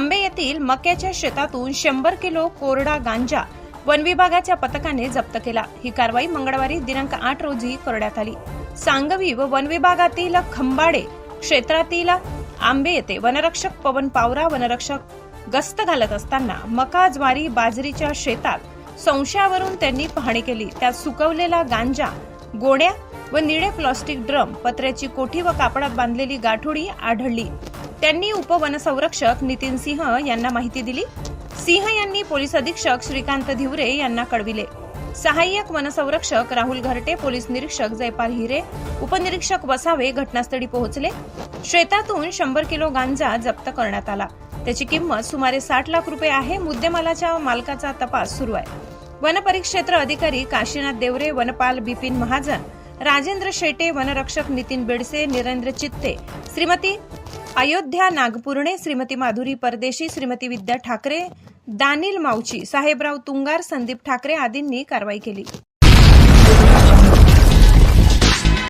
आंबे येथील मक्याच्या शेतातून शंभर किलो कोरडा गांजा वन विभागाच्या पथकाने जप्त केला. ही कारवाई मंगळवारी दिनांक आठ रोजी करण्यात आली. सांगवी व वन विभागातील खंबाडे क्षेत्रातील आंबे येथे वनरक्षक पवन पावरा वनरक्षक गस्त घालत असताना मका ज्वारी बाजरीच्या शेतात संशयावरून त्यांनी पाहणी केली. त्यात सुकवलेला गांजा गोण्या व निळे प्लास्टिक ड्रम पत्र्याची कोठी व कापडात बांधलेली गाठोडी आढळली. त्यांनी उपवनसंरक्षक नितीन सिंह यांना माहिती दिली. सिंह यांनी पोलीस अधीक्षक श्रीकांत धिवरे यांना कळविले. सहाय्यक वनसंरक्षक राहुल घरटे पोलीस निरीक्षक जयपाल हिरे उपनिरीक्षक वसावे घटनास्थळी पोहोचले. शेतातून शंभर किलो गांजा जप्त करण्यात आला. त्याची किंमत सुमारे साठ लाख रुपये आहे. मुद्देमालाच्या मालकाचा तपास सुरू आहे. वनपरिक्षेत्र अधिकारी काशीनाथ देवरे वनपाल बिपिन महाजन राजेंद्र शेटे वनरक्षक नितीन बेडसे निरेंद्र चित्ते श्रीमती अयोध्या नागपूर्णे श्रीमती माधुरी परदेशी श्रीमती विद्या ठाकरे दानिल मावची साहेबराव तुंगार संदीप ठाकरे आदींनी कारवाई केली.